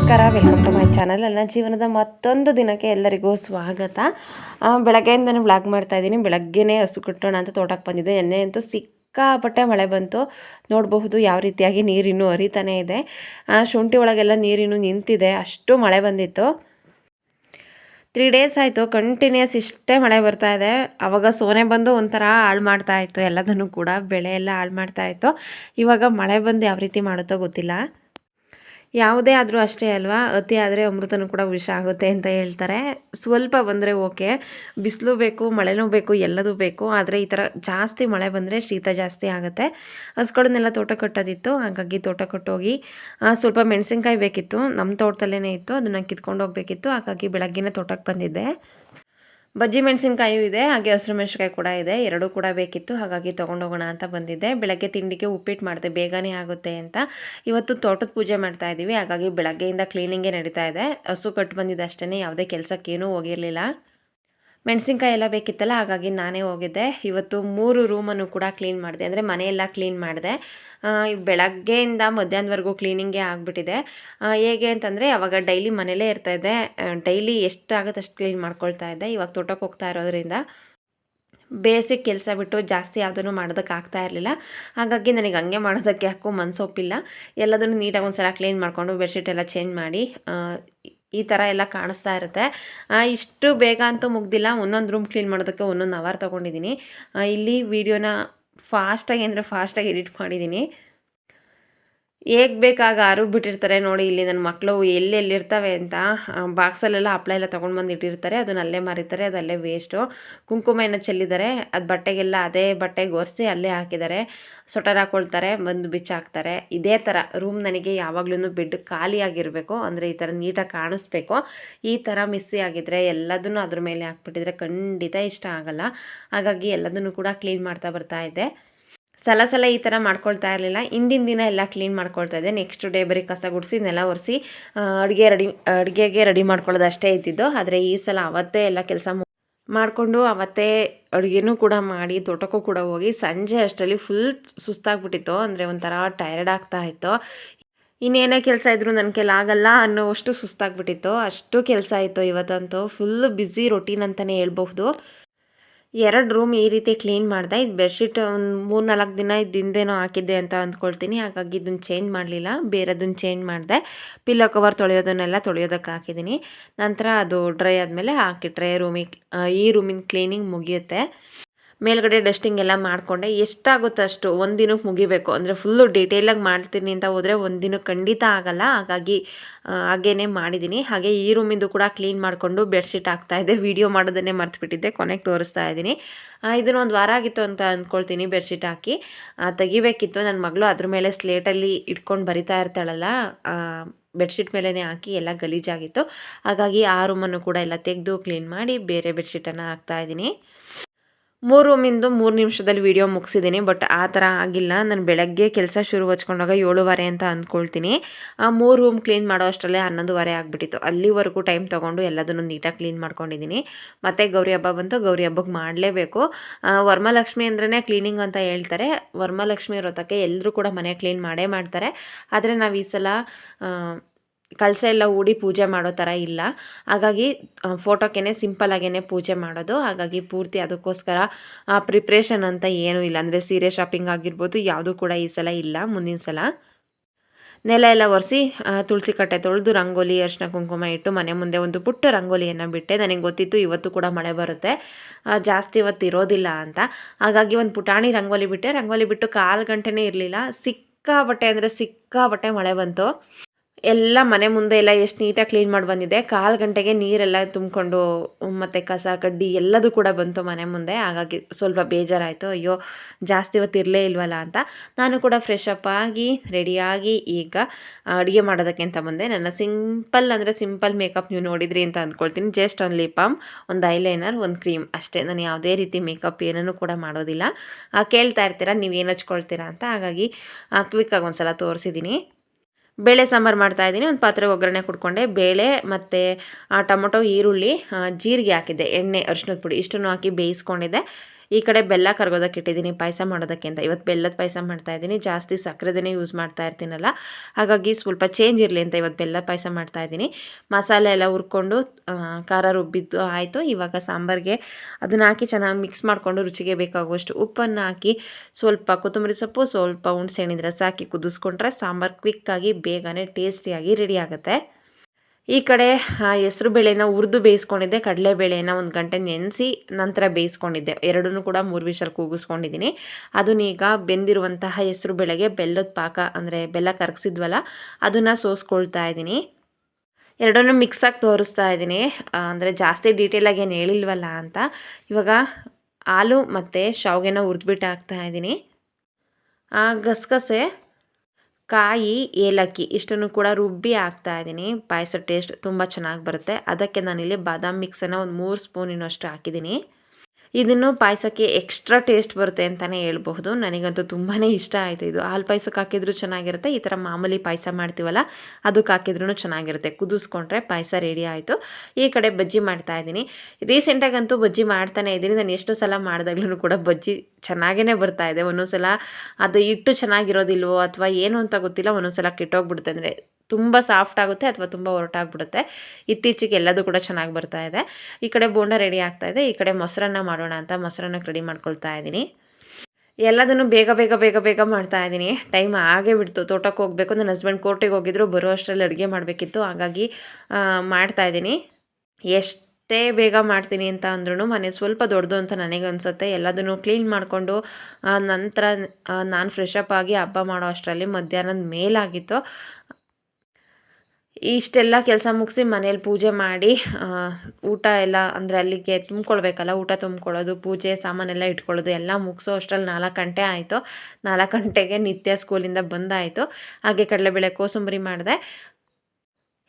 ನಮಸ್ಕಾರ, welcome to my channel. ನನ್ನ ಜೀವನದ ಮತ್ತೊಂದು ದಿನಕ್ಕೆ ಎಲ್ಲರಿಗೂ ಸ್ವಾಗತ. ಬೆಳಗ್ಗೆಯಿಂದ ಬೆಳಗ್ಗೆಯಿಂದನೇ ಬ್ಲಾಗ್ ಮಾಡ್ತಾ ಇದ್ದೀನಿ. ಬೆಳಗ್ಗೆನೇ ಹಸು ಕಟ್ಟೋಣ ಅಂತ ತೋಟಕ್ಕೆ ಬಂದಿದ್ದೆ. ಎಣ್ಣೆ ಅಂತೂ ಸಿಕ್ಕಾಪಟ್ಟೆ ಮಳೆ ಬಂತು. ನೋಡಬಹುದು ಯಾವ ರೀತಿಯಾಗಿ ನೀರಿನ್ನು ಹರಿತಾನೇ ಇದೆ. ಶುಂಠಿ ಒಳಗೆಲ್ಲ ನೀರಿನ್ನು ನಿಂತಿದೆ. ಅಷ್ಟು ಮಳೆ ಬಂದಿತ್ತು. ತ್ರೀ ಡೇಸ್ ಆಯಿತು. ಕಂಟಿನ್ಯೂಸ್ ಇಷ್ಟೇ ಮಳೆ ಬರ್ತಾ ಇದೆ. ಆವಾಗ ಸೋನೆ ಬಂದು ಒಂಥರ ಹಾಳು ಮಾಡ್ತಾ ಇತ್ತು. ಎಲ್ಲದನ್ನು ಕೂಡ, ಬೆಳೆ ಎಲ್ಲ ಹಾಳು ಮಾಡ್ತಾ ಇತ್ತು. ಇವಾಗ ಮಳೆ ಬಂದು ಯಾವ ರೀತಿ ಮಾಡುತ್ತೋ ಗೊತ್ತಿಲ್ಲ. ಯಾವುದೇ ಆದರೂ ಅಷ್ಟೇ ಅಲ್ವಾ? ಅತಿ ಆದರೆ ಅಮೃತನೂ ಕೂಡ ವಿಷ ಆಗುತ್ತೆ ಅಂತ ಹೇಳ್ತಾರೆ. ಸ್ವಲ್ಪ ಬಂದರೆ ಓಕೆ. ಬಿಸಿಲು ಬೇಕು, ಮಳೆನೂ ಬೇಕು, ಎಲ್ಲದೂ ಬೇಕು. ಆದರೆ ಈ ಥರ ಜಾಸ್ತಿ ಮಳೆ ಬಂದರೆ ಶೀತ ಜಾಸ್ತಿ ಆಗುತ್ತೆ. ಹಸ್ಗಳನ್ನೆಲ್ಲ ತೋಟ ಕಟ್ಟೋದಿತ್ತು, ಹಾಗಾಗಿ ತೋಟ ಕಟ್ಟೋಗಿ ಸ್ವಲ್ಪ ಮೆಣಸಿನ್ಕಾಯಿ ಬೇಕಿತ್ತು. ನಮ್ಮ ತೋಟದಲ್ಲೇ ಇತ್ತು, ಅದನ್ನು ಕಿತ್ಕೊಂಡು ಹೋಗಬೇಕಿತ್ತು. ಹಾಗಾಗಿ ಬೆಳಗ್ಗೆನೇ ತೋಟಕ್ಕೆ ಬಂದಿದ್ದೆ. ಬಜ್ಜಿ ಮೆಣಸಿನ್ಕಾಯೂ ಇದೆ, ಹಾಗೆ ಹಸಿರು ಮೆಣಸಿನ್ಕಾಯಿ ಕೂಡ ಇದೆ, ಎರಡೂ ಕೂಡ ಬೇಕಿತ್ತು, ಹಾಗಾಗಿ ತೊಗೊಂಡೋಗೋಣ ಅಂತ ಬಂದಿದ್ದೆ. ಬೆಳಗ್ಗೆ ತಿಂಡಿಗೆ ಉಪ್ಪಿಟ್ಟು ಮಾಡಿದೆ, ಬೇಗನೆ ಆಗುತ್ತೆ ಅಂತ. ಇವತ್ತು ತೋಟದ ಪೂಜೆ ಮಾಡ್ತಾ ಇದ್ದೀವಿ ಹಾಗಾಗಿ ಬೆಳಗ್ಗೆಯಿಂದ ಕ್ಲೀನಿಂಗೇ ನಡೀತಾ ಇದೆ. ಹಸು ಕಟ್ಟು ಬಂದಿದ್ದು ಅಷ್ಟೇ ಯಾವುದೇ ಕೆಲಸಕ್ಕೇನೂ ಹೋಗಿರಲಿಲ್ಲ. ಮೆಣಸಿನ್ಕಾಯಿ ಎಲ್ಲ ಬೇಕಿತ್ತಲ್ಲ, ಹಾಗಾಗಿ ನಾನೇ ಹೋಗಿದ್ದೆ. ಇವತ್ತು ಮೂರು ರೂಮನ್ನು ಕೂಡ ಕ್ಲೀನ್ ಮಾಡಿದೆ. ಅಂದರೆ ಮನೆಯೆಲ್ಲ ಕ್ಲೀನ್ ಮಾಡಿದೆ. ಬೆಳಗ್ಗೆಯಿಂದ ಮಧ್ಯಾಹ್ನವರೆಗೂ ಕ್ಲೀನಿಂಗೇ ಆಗಿಬಿಟ್ಟಿದೆ. ಹೇಗೆ ಅಂತಂದರೆ, ಅವಾಗ ಡೈಲಿ ಮನೇಲೇ ಇರ್ತಾ ಇದ್ದೆ. ಡೈಲಿ ಎಷ್ಟಾಗುತ್ತೆ ಅಷ್ಟು ಕ್ಲೀನ್ ಮಾಡ್ಕೊಳ್ತಾ ಇದ್ದೆ. ಇವಾಗ ತೋಟಕ್ಕೆ ಹೋಗ್ತಾ ಇರೋದ್ರಿಂದ ಬೇಸಿಕ್ ಕೆಲಸ ಬಿಟ್ಟು ಜಾಸ್ತಿ ಯಾವುದನ್ನು ಮಾಡೋದಕ್ಕೆ ಆಗ್ತಾ ಇರಲಿಲ್ಲ. ಹಾಗಾಗಿ ನನಗೆ ಹಂಗೆ ಮಾಡೋದಕ್ಕೆ ಯಾಕೋ ಮನಸ್ಸೊಪ್ಪಿಲ್ಲ ಎಲ್ಲದನ್ನು ನೀಟಾಗಿ ಒಂದು ಸಲ ಕ್ಲೀನ್ ಮಾಡಿಕೊಂಡು ಬೆಡ್ಶೀಟ್ ಎಲ್ಲ ಚೇಂಜ್ ಮಾಡಿ ಈ ಥರ ಎಲ್ಲ ಕಾಣಿಸ್ತಾ ಇರುತ್ತೆ. ಇಷ್ಟು ಬೇಗ ಅಂತೂ ಮುಗ್ದಿಲ್ಲ. ಒಂದೊಂದು ರೂಮ್ ಕ್ಲೀನ್ ಮಾಡೋದಕ್ಕೆ ಒಂದೊಂದು ಅವರ್ ತೊಗೊಂಡಿದ್ದೀನಿ. ಇಲ್ಲಿ ವೀಡಿಯೋನ ಫಾಸ್ಟಾಗಿ ಅಂದರೆ ಫಾಸ್ಟಾಗಿ ಎಡಿಟ್ ಮಾಡಿದ್ದೀನಿ. ಹೇಗೆ ಬೇಕಾಗ ಆರು ಬಿಟ್ಟಿರ್ತಾರೆ ನೋಡಿ, ಇಲ್ಲಿ ನನ್ನ ಮಕ್ಕಳು ಎಲ್ಲೆಲ್ಲಿರ್ತವೆ ಅಂತ ಬಾಕ್ಸಲ್ಲೆಲ್ಲ ಹಪ್ಳ ಎಲ್ಲ ತೊಗೊಂಡು ಬಂದು ಇಟ್ಟಿರ್ತಾರೆ. ಅದನ್ನ ಅಲ್ಲೇ ಮಾರಿತಾರೆ ಅದಲ್ಲೇ ವೇಸ್ಟು ಕುಂಕುಮ ಚೆಲ್ಲಿದ್ದಾರೆ ಅದು ಬಟ್ಟೆಗೆಲ್ಲ ಅದೇ ಬಟ್ಟೆಗೆ ಒರೆಸಿ ಅಲ್ಲೇ ಹಾಕಿದ್ದಾರೆ ಸೊಟರ್ ಹಾಕ್ಕೊಳ್ತಾರೆ ಬಂದು ಬಿಚ್ಚಾಕ್ತಾರೆ. ಇದೇ ಥರ ರೂಮ್ ನನಗೆ ಯಾವಾಗ್ಲೂ ಬೆಡ್ ಖಾಲಿಯಾಗಿರಬೇಕು ಅಂದರೆ ಈ ಥರ ನೀಟಾಗಿ ಕಾಣಿಸ್ಬೇಕು. ಈ ಥರ ಮಿಸ್ಸಿ ಆಗಿದ್ರೆ ಎಲ್ಲದನ್ನು ಅದ್ರ ಮೇಲೆ ಹಾಕ್ಬಿಟ್ಟಿದ್ರೆ ಖಂಡಿತ ಇಷ್ಟ ಆಗಲ್ಲ. ಹಾಗಾಗಿ ಎಲ್ಲದನ್ನು ಕೂಡ ಕ್ಲೀನ್ ಮಾಡ್ತಾ ಬರ್ತಾ ಇದ್ದೆ. ಸಲ ಸಲ ಈ ಥರ ಮಾಡ್ಕೊಳ್ತಾ ಇರಲಿಲ್ಲ. ಹಿಂದಿನ ದಿನ ಎಲ್ಲ ಕ್ಲೀನ್ ಮಾಡ್ಕೊಳ್ತಾ ಇದ್ದೆ. ನೆಕ್ಸ್ಟ್ ಡೇ ಬರೀ ಕಸ ಗುಡಿಸಿ, ನೆಲ ಒರೆಸಿ ಅಡುಗೆ ರೆಡಿ ಅಡುಗೆಗೆ ರೆಡಿ ಮಾಡ್ಕೊಳ್ಳೋದು ಅಷ್ಟೇ ಇದ್ದಿದ್ದು. ಆದರೆ ಈ ಸಲ ಅವತ್ತೇ ಎಲ್ಲ ಕೆಲಸ ಮಾಡಿಕೊಂಡು ಅವತ್ತೇ ಅಡುಗೆನೂ ಕೂಡ ಮಾಡಿ, ತೋಟಕ್ಕೂ ಕೂಡ ಹೋಗಿ ಸಂಜೆ ಅಷ್ಟರಲ್ಲಿ ಫುಲ್ ಸುಸ್ತಾಗ್ಬಿಟ್ಟಿತ್ತು. ಅಂದರೆ ಒಂಥರ ಟಯರ್ಡ್ ಆಗ್ತಾ ಇತ್ತು. ಇನ್ನೇನೇ ಕೆಲಸ ಇದ್ದರೂ ನನ್ನ ಕೆಲ ಆಗಲ್ಲ ಅನ್ನೋವಷ್ಟು ಸುಸ್ತಾಗ್ಬಿಟ್ಟಿತ್ತು. ಅಷ್ಟು ಕೆಲಸ ಇತ್ತು ಇವತ್ತಂತೂ. ಫುಲ್ ಬ್ಯುಸಿ ರೊಟೀನ್ ಅಂತಲೇ ಹೇಳ್ಬಹುದು. ಎರಡು ರೂಮ್ ಈ ರೀತಿ ಕ್ಲೀನ್ ಮಾಡಿದೆ. ಇದು ಬೆಡ್ಶೀಟ್ ಒಂದು ಮೂರು ನಾಲ್ಕು ದಿನ ಇದ್ದಿಂದೇನೋ ಹಾಕಿದ್ದೆ ಅಂತ ಅಂದ್ಕೊಳ್ತೀನಿ. ಹಾಗಾಗಿ ಇದನ್ನು ಚೇಂಜ್ ಮಾಡಲಿಲ್ಲ. ಬೇರೆದನ್ನು ಚೇಂಜ್ ಮಾಡಿದೆ. ಪಿಲ್ಲೋ ಕವರ್ ತೊಳೆಯೋದನ್ನೆಲ್ಲ ತೊಳೆಯೋದಕ್ಕೆ ಹಾಕಿದ್ದೀನಿ. ನಂತರ ಅದು ಡ್ರೈ ಆದಮೇಲೆ ಹಾಕಿಟ್ರೆ ರೂಮಿಗೆ ಈ ರೂಮಿನ ಕ್ಲೀನಿಂಗ್ ಮುಗಿಯುತ್ತೆ. ಮೇಲ್ಗಡೆ ಡಸ್ಟಿಂಗ್ ಎಲ್ಲ ಮಾಡಿಕೊಂಡೆ. ಎಷ್ಟಾಗುತ್ತೋ ಅಷ್ಟು ಒಂದು ದಿನಕ್ಕೆ ಮುಗಿಬೇಕು. ಅಂದರೆ ಫುಲ್ಲು ಡೀಟೇಲಾಗಿ ಮಾಡ್ತೀನಿ ಅಂತ ಹೋದರೆ ಒಂದು ದಿನಕ್ಕೆ ಖಂಡಿತ ಆಗಲ್ಲ. ಹಾಗಾಗಿ ಹಾಗೇ ಮಾಡಿದ್ದೀನಿ ಹಾಗೆ ಈ ರೂಮಿಂದು ಕೂಡ ಕ್ಲೀನ್ ಮಾಡಿಕೊಂಡು ಬೆಡ್ಶೀಟ್ ಹಾಕ್ತಾಯಿದ್ದೆ ವೀಡಿಯೋ ಮಾಡೋದನ್ನೇ ಮರ್ತುಬಿಟ್ಟಿದ್ದೆ. ಕೊನೆಗೆ ತೋರಿಸ್ತಾ ಇದ್ದೀನಿ. ಇದನ್ನು ಒಂದು ವಾರ ಆಗಿತ್ತು ಅಂತ ಅಂದ್ಕೊಳ್ತೀನಿ ಬೆಡ್ಶೀಟ್ ಹಾಕಿ. ತೆಗಿಬೇಕಿತ್ತು. ನನ್ನ ಮಗಳು ಅದ್ರ ಮೇಲೆ ಸ್ಲೇಟಲ್ಲಿ ಇಟ್ಕೊಂಡು ಬರಿತಾ ಇರ್ತಾಳಲ್ಲ ಬೆಡ್ಶೀಟ್ ಮೇಲೇ ಹಾಕಿ ಎಲ್ಲ ಗಲೀಜಾಗಿತ್ತು. ಹಾಗಾಗಿ ಆ ರೂಮನ್ನು ಕೂಡ ಎಲ್ಲ ತೆಗೆದು ಕ್ಲೀನ್ ಮಾಡಿ ಬೇರೆ ಬೆಡ್ಶೀಟನ್ನು ಹಾಕ್ತಾ ಇದ್ದೀನಿ. ಮೂರು ರೂಮಿಂದು ಮೂರು ನಿಮಿಷದಲ್ಲಿ ವೀಡಿಯೋ ಮುಗಿಸಿದ್ದೀನಿ ಬಟ್ ಆ ಥರ ಆಗಿಲ್ಲ. ನಾನು ಬೆಳಗ್ಗೆ ಕೆಲಸ ಶುರು ಹಚ್ಕೊಂಡಾಗ ಏಳುವರೆ ಅಂತ ಅಂದ್ಕೊಳ್ತೀನಿ. ಆ ಮೂರು ರೂಮ್ ಕ್ಲೀನ್ ಮಾಡೋ ಅಷ್ಟರಲ್ಲೇ ಹನ್ನೊಂದುವರೆ ಆಗಿಬಿಟ್ಟಿತ್ತು. ಅಲ್ಲಿವರೆಗೂ ಟೈಮ್ ತೊಗೊಂಡು ಎಲ್ಲದನ್ನು ನೀಟಾಗಿ ಕ್ಲೀನ್ ಮಾಡ್ಕೊಂಡಿದ್ದೀನಿ ಮತ್ತು ಗೌರಿ ಹಬ್ಬ ಬಂತು. ಗೌರಿ ಹಬ್ಬಕ್ಕೆ ಮಾಡಲೇಬೇಕು. ವರಮಹಾಲಕ್ಷ್ಮಿ ಅಂದ್ರೇ ಕ್ಲೀನಿಂಗ್ ಅಂತ ಹೇಳ್ತಾರೆ. ವರ್ಮಾಲಕ್ಷ್ಮಿ ವ್ರತಕ್ಕೆ ಎಲ್ಲರೂ ಕೂಡ ಮನೆ ಕ್ಲೀನ್ ಮಾಡೇ ಮಾಡ್ತಾರೆ. ಆದರೆ ನಾವು ಈ ಸಲ ಕಳಸ ಎಲ್ಲ ಹೂಡಿ ಪೂಜೆ ಮಾಡೋ ಥರ ಇಲ್ಲ. ಹಾಗಾಗಿ ಫೋಟೋಕ್ಕೇ ಸಿಂಪಲಾಗೇ ಪೂಜೆ ಮಾಡೋದು. ಹಾಗಾಗಿ ಪೂರ್ತಿ ಅದಕ್ಕೋಸ್ಕರ ಪ್ರಿಪ್ರೇಷನ್ ಅಂತ ಏನೂ ಇಲ್ಲ. ಅಂದರೆ ಸೀರೆ ಶಾಪಿಂಗ್ ಆಗಿರ್ಬೋದು, ಯಾವುದೂ ಕೂಡ ಈ ಸಲ ಇಲ್ಲ, ಮುಂದಿನ ಸಲ. ನೆಲ ಎಲ್ಲ ಒರೆಸಿ ತುಳಸಿ ಕಟ್ಟೆ ತೊಳೆದು ರಂಗೋಲಿ ಅರಿಶಿನ ಕುಂಕುಮ ಇಟ್ಟು ಮನೆ ಮುಂದೆ ಒಂದು ಪುಟ್ಟ ರಂಗೋಲಿಯನ್ನು ಬಿಟ್ಟೆ. ನನಗೆ ಗೊತ್ತಿತ್ತು ಇವತ್ತು ಕೂಡ ಮಳೆ ಬರುತ್ತೆ. ಜಾಸ್ತಿ ಇವತ್ತು ಇರೋದಿಲ್ಲ ಅಂತ. ಹಾಗಾಗಿ ಒಂದು ಪುಟಾಣಿ ರಂಗೋಲಿ ಬಿಟ್ಟೆ. ರಂಗೋಲಿ ಬಿಟ್ಟು ಕಾಲು ಗಂಟೆನೇ ಇರಲಿಲ್ಲ. ಸಿಕ್ಕಾಬಟ್ಟೆ ಅಂದರೆ ಸಿಕ್ಕಾಬಟ್ಟೆ ಮಳೆ ಬಂತು. ಎಲ್ಲ ಮನೆ ಮುಂದೆ ಎಲ್ಲ ಎಷ್ಟು ನೀಟಾಗಿ ಕ್ಲೀನ್ ಮಾಡಿ ಬಂದಿದೆ. ಕಾಲು ಗಂಟೆಗೆ ನೀರೆಲ್ಲ ತುಂಬಿಕೊಂಡು ಮತ್ತು ಕಸ, ಕಡ್ಡಿ ಎಲ್ಲದೂ ಕೂಡ ಬಂತು ಮನೆ ಮುಂದೆ. ಹಾಗಾಗಿ ಸ್ವಲ್ಪ ಬೇಜಾರಾಯಿತು. ಅಯ್ಯೋ, ಜಾಸ್ತಿ ಹೊತ್ತು ಇರಲೇ ಇಲ್ವಲ್ಲ ಅಂತ. ನಾನು ಕೂಡ ಫ್ರೆಶ್ ಅಪ್ ಆಗಿ ರೆಡಿಯಾಗಿ ಈಗ ಅಡುಗೆ ಮಾಡೋದಕ್ಕೆ ಅಂತ ಬಂದೆ ನನ್ನ ಸಿಂಪಲ್ ಅಂದರೆ ಸಿಂಪಲ್ ಮೇಕಪ್ ನೀವು ನೋಡಿದ್ರಿ ಅಂತ ಅಂದ್ಕೊಳ್ತೀನಿ. ಜಸ್ಟ್ ಒಂದು ಲಿಪಾಮ್ ಒಂದು ಐಲೈನರ್ ಒಂದು ಕ್ರೀಮ್ ಅಷ್ಟೇ. ನಾನು ಯಾವುದೇ ರೀತಿ ಮೇಕಪ್ ಏನೂ ಕೂಡ ಮಾಡೋದಿಲ್ಲ. ಕೇಳ್ತಾ ಇರ್ತೀರಾ ನೀವು ಏನು ಹಚ್ಕೊಳ್ತೀರಾ ಅಂತ. ಹಾಗಾಗಿ ಕ್ವಿಕ್ಕಾಗಿ ಒಂದು ಸಲ ತೋರಿಸಿದ್ದೀನಿ ಬೇಳೆ ಸಾಂಬಾರು ಮಾಡ್ತಾ ಇದ್ದೀನಿ. ಒಂದು ಪಾತ್ರೆಗೆ ಒಗ್ಗರಣೆ ಕುಡ್ಕೊಂಡೆ. ಬೇಳೆ ಮತ್ತು ಟೊಮೊಟೊ, ಈರುಳ್ಳಿ ಜೀರಿಗೆ ಹಾಕಿದ್ದೆ. ಎಣ್ಣೆ ಅರಿಶಿನದ ಪುಡಿ ಇಷ್ಟನ್ನು ಹಾಕಿ ಬೇಯಿಸ್ಕೊಂಡಿದ್ದೆ. ಈ ಕಡೆ ಬೆಲ್ಲ ಕರ್ಗೋದಕ್ಕೆ ಇಟ್ಟಿದ್ದೀನಿ, ಪಾಯಸ ಮಾಡೋದಕ್ಕೆ ಅಂತ. ಇವತ್ತು ಬೆಲ್ಲದ ಪಾಯಸ ಮಾಡ್ತಾ ಇದ್ದೀನಿ. ಜಾಸ್ತಿ ಸಕ್ಕರೆದೇ ಯೂಸ್ ಮಾಡ್ತಾ ಇರ್ತೀನಲ್ಲ. ಹಾಗಾಗಿ ಸ್ವಲ್ಪ ಚೇಂಜ್ ಇರಲಿ ಅಂತ ಇವತ್ತು ಬೆಲ್ಲ ಪಾಯಸ ಮಾಡ್ತಾ ಇದ್ದೀನಿ. ಮಸಾಲೆ ಎಲ್ಲ ಹುರ್ಕೊಂಡು ಖಾರ ರುಬ್ಬಿದ್ದು ಆಯಿತು. ಇವಾಗ ಸಾಂಬಾರಿಗೆ ಅದನ್ನ ಹಾಕಿ ಚೆನ್ನಾಗಿ ಮಿಕ್ಸ್ ಮಾಡಿಕೊಂಡು ರುಚಿಗೆ ಬೇಕಾಗುವಷ್ಟು ಉಪ್ಪನ್ನು ಹಾಕಿ ಸ್ವಲ್ಪ ಕೊತ್ತಂಬರಿ ಸೊಪ್ಪು, ಸ್ವಲ್ಪ ಹುಣ್ಸೆಹಣ್ಣಿನ ರಸ ಹಾಕಿ ಕುದಿಸ್ಕೊಂಡ್ರೆ ಸಾಂಬಾರು ಕ್ವಿಕ್ಕಾಗಿ ಬೇಗನೆ ಟೇಸ್ಟಿಯಾಗಿ ರೆಡಿ ಆಗುತ್ತೆ. ಈ ಕಡೆ ಹೆಸರು ಬೇಳೆನ ಹುರಿದು ಬೇಯಿಸ್ಕೊಂಡಿದ್ದೆ. ಕಡಲೆಬೇಳೆನ ಒಂದು ಗಂಟೆ ನೆನೆಸಿ ನಂತರ ಬೇಯಿಸ್ಕೊಂಡಿದ್ದೆ. ಎರಡನ್ನೂ ಕೂಡ ಮೂರು ವಿಷಲ್ ಕೂಗಿಸ್ಕೊಂಡಿದ್ದೀನಿ ಅದನ್ನೀಗ ಬೆಂದಿರುವಂತಹ ಹೆಸರು ಬೇಳೆಗೆ ಬೆಲ್ಲದ ಪಾಕ, ಅಂದರೆ ಬೆಲ್ಲ ಕರಗಿಸಿದ್ವಲ್ಲ, ಅದನ್ನು ಸೋಸ್ಕೊಳ್ತಾ ಇದ್ದೀನಿ ಎರಡನ್ನೂ ಮಿಕ್ಸಾಗಿ ತೋರಿಸ್ತಾ ಇದ್ದೀನಿ ಅಂದರೆ ಜಾಸ್ತಿ ಡೀಟೇಲಾಗಿ ಏನು ಹೇಳಿಲ್ವಲ್ಲ ಅಂತ. ಇವಾಗ ಹಾಲು ಮತ್ತು ಶಾವಿಗೆನ ಹುರಿದ್ಬಿಟ್ಟು ಹಾಕ್ತಾ ಇದ್ದೀನಿ ಗಸಗಸೆ ಕಾಯಿ, ಏಲಕ್ಕಿ ಇಷ್ಟನ್ನು ಕೂಡ ರುಬ್ಬಿ ಹಾಕ್ತಾ ಇದ್ದೀನಿ. ಪಾಯಸ ಟೇಸ್ಟ್ ತುಂಬ ಚೆನ್ನಾಗಿ ಬರುತ್ತೆ. ಅದಕ್ಕೆ ನಾನಿಲ್ಲಿ ಬಾದಾಮಿ ಮಿಕ್ಸನ್ನು ಒಂದು ಮೂರು ಸ್ಪೂನಿನಷ್ಟು ಹಾಕಿದ್ದೀನಿ. ಇದನ್ನು ಪಾಯಸಕ್ಕೆ ಎಕ್ಸ್ಟ್ರಾ ಟೇಸ್ಟ್ ಬರುತ್ತೆ ಅಂತಲೇ ಹೇಳ್ಬಹುದು. ನನಗಂತೂ ತುಂಬಾ ಇಷ್ಟ ಆಯಿತು ಇದು. ಹಾಲು ಪಾಯಸಕ್ಕೆ ಹಾಕಿದ್ರೂ ಚೆನ್ನಾಗಿರುತ್ತೆ. ಈ ಥರ ಮಾಮೂಲಿ ಪಾಯಸ ಮಾಡ್ತೀವಲ್ಲ, ಅದಕ್ಕೆ ಹಾಕಿದ್ರೂ ಚೆನ್ನಾಗಿರುತ್ತೆ. ಕುದಿಸ್ಕೊಂಡ್ರೆ ಪಾಯಸ ರೆಡಿ ಆಯಿತು. ಈ ಕಡೆ ಬಜ್ಜಿ ಮಾಡ್ತಾ ಇದ್ದೀನಿ. ರೀಸೆಂಟಾಗಂತೂ ಬಜ್ಜಿ ಮಾಡ್ತಾನೆ ಇದ್ದೀನಿ. ನಾನು ಎಷ್ಟು ಸಲ ಮಾಡಿದಾಗ್ಲೂ ಕೂಡ ಬಜ್ಜಿ ಚೆನ್ನಾಗೇ ಬರ್ತಾ ಇದೆ. ಒಂದೊಂದು ಸಲ ಅದು ಹಿಟ್ಟು ಚೆನ್ನಾಗಿರೋದಿಲ್ವೋ ಅಥವಾ ಏನು ಅಂತ ಗೊತ್ತಿಲ್ಲ ಒಂದೊಂದು ಸಲ ಕೆಟ್ಟೋಗ್ಬಿಡುತ್ತೆ. ಅಂದರೆ ತುಂಬ ಸಾಫ್ಟ್ ಆಗುತ್ತೆ ಅಥವಾ ತುಂಬ ಒರಟಾಗ್ಬಿಡುತ್ತೆ. ಇತ್ತೀಚೆಗೆ ಎಲ್ಲದೂ ಕೂಡ ಚೆನ್ನಾಗಿ ಬರ್ತಾ ಇದೆ. ಈ ಕಡೆ ಬೋಂಡ ರೆಡಿ ಆಗ್ತಾ ಇದೆ. ಈ ಕಡೆ ಮೊಸರನ್ನ ಮಾಡೋಣ ಅಂತ ಮೊಸರನ್ನ ರೆಡಿ ಮಾಡ್ಕೊಳ್ತಾ ಇದ್ದೀನಿ. ಎಲ್ಲದನ್ನು ಬೇಗ ಬೇಗ ಬೇಗ ಬೇಗ ಮಾಡ್ತಾ ಇದ್ದೀನಿ. ಟೈಮ್ ಆಗೇ ಬಿಡ್ತು. ತೋಟಕ್ಕೆ ಹೋಗಬೇಕು ನನ್ನ ಹಸ್ಬೆಂಡ್ ಕೋರ್ಟಿಗೆ ಹೋಗಿದ್ರು. ಬರೋ ಅಷ್ಟರಲ್ಲಿ ಅಡುಗೆ ಮಾಡಬೇಕಿತ್ತು. ಹಾಗಾಗಿ ಮಾಡ್ತಾ ಇದ್ದೀನಿ. ಎಷ್ಟೇ ಬೇಗ ಮಾಡ್ತೀನಿ ಅಂತ ಅಂದ್ರೂ ಮನೆ ಸ್ವಲ್ಪ ದೊಡ್ಡದು ಅಂತ ನನಗೆ ಅನಿಸುತ್ತೆ. ಎಲ್ಲದನ್ನು ಕ್ಲೀನ್ ಮಾಡಿಕೊಂಡು ನಂತರ ನಾನು ಫ್ರೆಶ್ ಅಪ್ ಆಗಿ ಹಬ್ಬ ಮಾಡೋ ಅಷ್ಟರಲ್ಲಿ ಮಧ್ಯಾಹ್ನದ ಮೇಲಾಗಿತ್ತು. ಇಷ್ಟೆಲ್ಲ ಕೆಲಸ ಮುಗಿಸಿ ಮನೇಲಿ ಪೂಜೆ ಮಾಡಿ ಊಟ ಎಲ್ಲ ಅಂದರೆ ಅಲ್ಲಿಗೆ ತುಂಬ್ಕೊಳ್ಬೇಕಲ್ಲ, ಊಟ ತುಂಬ್ಕೊಳ್ಳೋದು, ಪೂಜೆ ಸಾಮಾನೆಲ್ಲ ಇಟ್ಕೊಳ್ಳೋದು ಎಲ್ಲ ಮುಗಿಸೋ ಅಷ್ಟರಲ್ಲಿ ನಾಲ್ಕು ಗಂಟೆ ಆಯಿತು. ನಾಲ್ಕು ಗಂಟೆಗೆ ನಿತ್ಯ ಸ್ಕೂಲಿಂದ ಬಂದಾಯಿತು. ಹಾಗೆ ಕಡಲೆಬೇಳೆ ಕೋಸಂಬರಿ ಮಾಡಿದೆ.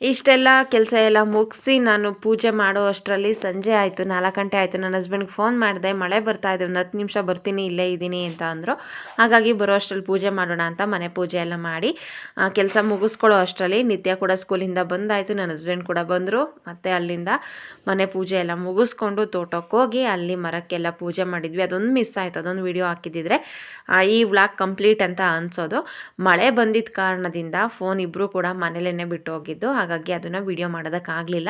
ಇಷ್ಟೆಲ್ಲ ಕೆಲಸ ಎಲ್ಲ ಮುಗಿಸಿ ನಾನು ಪೂಜೆ ಮಾಡೋ ಅಷ್ಟರಲ್ಲಿ ಸಂಜೆ ಆಯಿತು, ನಾಲ್ಕು ಗಂಟೆ ಆಯಿತು. ನನ್ನ ಹಸ್ಬೆಂಡ್ಗೆ ಫೋನ್ ಮಾಡಿದೆ, ಮಳೆ ಬರ್ತಾ ಇದೆ, ಒಂದು ಹತ್ತು ನಿಮಿಷ ಬರ್ತೀನಿ, ಇಲ್ಲೇ ಇದ್ದೀನಿ ಅಂತ ಅಂದರು. ಹಾಗಾಗಿ ಬರೋ ಅಷ್ಟರಲ್ಲಿ ಪೂಜೆ ಮಾಡೋಣ ಅಂತ ಮನೆ ಪೂಜೆ ಎಲ್ಲ ಮಾಡಿ ಕೆಲಸ ಮುಗಿಸ್ಕೊಳ್ಳೋ ಅಷ್ಟರಲ್ಲಿ ನಿತ್ಯ ಕೂಡ ಸ್ಕೂಲಿಂದ ಬಂದಾಯಿತು. ನನ್ನ ಹಸ್ಬೆಂಡ್ ಕೂಡ ಬಂದರು. ಮತ್ತು ಅಲ್ಲಿಂದ ಮನೆ ಪೂಜೆ ಎಲ್ಲ ಮುಗಿಸ್ಕೊಂಡು ತೋಟಕ್ಕೆ ಹೋಗಿ ಅಲ್ಲಿ ಮರಕ್ಕೆಲ್ಲ ಪೂಜೆ ಮಾಡಿದ್ವಿ. ಅದೊಂದು ಮಿಸ್ ಆಯಿತು, ಅದೊಂದು ವಿಡಿಯೋ ಹಾಕಿದ್ದಿದ್ರೆ ಈ ವ್ಲಾಗ್ ಕಂಪ್ಲೀಟ್ ಅಂತ ಅನಿಸೋದು. ಮಳೆ ಬಂದಿದ್ದ ಕಾರಣದಿಂದ ಫೋನ್ ಇಬ್ಬರು ಕೂಡ ಮನೇಲೇ ಬಿಟ್ಟು ಹೋಗಿದ್ದು. ಹಾಗಾಗಿ ಅದನ್ನು ವಿಡಿಯೋ ಮಾಡೋದಕ್ಕಾಗಲಿಲ್ಲ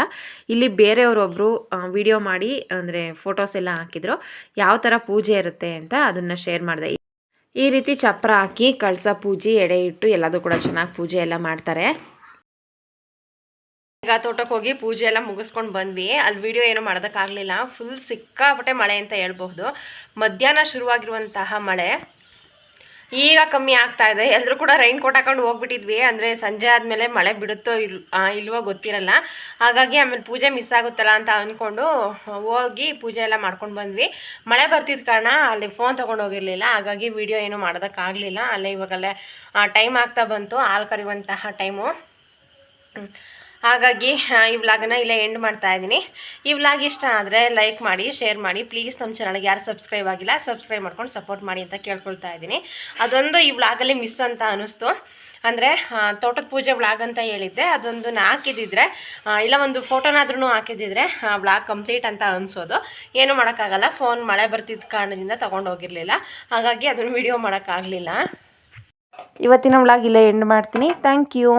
ಇಲ್ಲಿ ಬೇರೆಯವರೊಬ್ಬರು ವಿಡಿಯೋ ಮಾಡಿ, ಅಂದರೆ ಫೋಟೋಸ್ ಎಲ್ಲ ಹಾಕಿದ್ರು. ಯಾವ ಥರ ಪೂಜೆ ಇರುತ್ತೆ ಅಂತ ಅದನ್ನು ಶೇರ್ ಮಾಡಿದೆ. ಈ ರೀತಿ ಚಪ್ರ ಹಾಕಿ, ಕಳಸ ಪೂಜೆ, ಎಡೆ ಇಟ್ಟು ಎಲ್ಲದೂ ಕೂಡ ಚೆನ್ನಾಗಿ ಪೂಜೆ ಎಲ್ಲ ಮಾಡ್ತಾರೆ. ಈಗ ತೋಟಕ್ಕೆ ಹೋಗಿ ಪೂಜೆ ಎಲ್ಲ ಮುಗಿಸ್ಕೊಂಡು ಬಂದ್ವಿ. ಅಲ್ಲಿ ವಿಡಿಯೋ ಏನು ಮಾಡೋದಕ್ಕಾಗಲಿಲ್ಲ ಫುಲ್ ಸಿಕ್ಕಾಪಟ್ಟೆ ಮಳೆ ಅಂತ ಹೇಳ್ಬಹುದು. ಮಧ್ಯಾಹ್ನ ಶುರುವಾಗಿರುವಂತಹ ಮಳೆ. ಈಗ ಕಮ್ಮಿ ಆಗ್ತಾ ಇದೆ. ಎಲ್ಲರೂ ಕೂಡ ರೈನ್ ಕೋಟ್ ಹಾಕೊಂಡು ಹೋಗ್ಬಿಟ್ಟಿದ್ವಿ. ಅಂದರೆ ಸಂಜೆ ಆದಮೇಲೆ ಮಳೆ ಬಿಡುತ್ತೋ ಇಲ್ ಇಲ್ವೋ ಗೊತ್ತಿರಲ್ಲ. ಹಾಗಾಗಿ ಆಮೇಲೆ ಪೂಜೆ ಮಿಸ್ ಆಗುತ್ತಲ್ಲ ಅಂತ ಅಂದ್ಕೊಂಡು ಹೋಗಿ ಪೂಜೆ ಎಲ್ಲ ಮಾಡ್ಕೊಂಡು ಬಂದ್ವಿ. ಮಳೆ ಬರ್ತಿದ್ದ ಕಾರಣ ಅಲ್ಲಿ ಫೋನ್ ತೊಗೊಂಡು ಹೋಗಿರಲಿಲ್ಲ. ಹಾಗಾಗಿ ವಿಡಿಯೋ ಏನು ಮಾಡೋದಕ್ಕಾಗಲಿಲ್ಲ ಅಲ್ಲೇ ಇವಾಗಲ್ಲೇ ಟೈಮ್ ಆಗ್ತಾ ಬಂತು. ಹಾಲು ಕರೆಯುವಂತಹ ಟೈಮು ಹಾಗಾಗಿ ಈ ವ್ಲಾಗನ್ನು ಇಲ್ಲೇ ಎಂಡ್ ಮಾಡ್ತಾ ಇದ್ದೀನಿ. ಈ ವ್ಲಾಗ್ ಇಷ್ಟ ಆದರೆ ಲೈಕ್ ಮಾಡಿ ಶೇರ್ ಮಾಡಿ. ಪ್ಲೀಸ್ ನಮ್ಮ ಚಾನಲ್ಗೆ ಯಾರು ಸಬ್ಸ್ಕ್ರೈಬ್ ಆಗಿಲ್ಲ ಸಬ್ಸ್ಕ್ರೈಬ್ ಮಾಡ್ಕೊಂಡು ಸಪೋರ್ಟ್ ಮಾಡಿ ಅಂತ ಕೇಳ್ಕೊಳ್ತಾ ಇದ್ದೀನಿ. ಅದೊಂದು ಈ ವ್ಲಾಗಲ್ಲಿ ಮಿಸ್ ಅಂತ ಅನ್ನಿಸ್ತು ಅಂದರೆ ತೋಟದ ಪೂಜೆ ವ್ಲಾಗ್ ಅಂತ ಹೇಳಿದ್ದೆ. ಅದೊಂದು ಹಾಕಿದ್ದಿದ್ರೆ ಇಲ್ಲ ಒಂದು ಫೋಟೋನಾದ್ರೂ ಹಾಕಿದ್ದಿದ್ರೆ ವ್ಲಾಗ್ ಕಂಪ್ಲೀಟ್ ಅಂತ ಅನಿಸೋದು. ಏನು ಮಾಡೋಕ್ಕಾಗಲ್ಲ. ಫೋನ್ ಮಳೆ ಬರ್ತಿದ್ದ ಕಾರಣದಿಂದ ತೊಗೊಂಡು ಹೋಗಿರಲಿಲ್ಲ. ಹಾಗಾಗಿ ಅದನ್ನು ವಿಡಿಯೋ ಮಾಡೋಕ್ಕಾಗಲಿಲ್ಲ. ಇವತ್ತಿನ ವ್ಲಾಗ್ ಇಲ್ಲೇ ಎಂಡ್ ಮಾಡ್ತೀನಿ. Thank you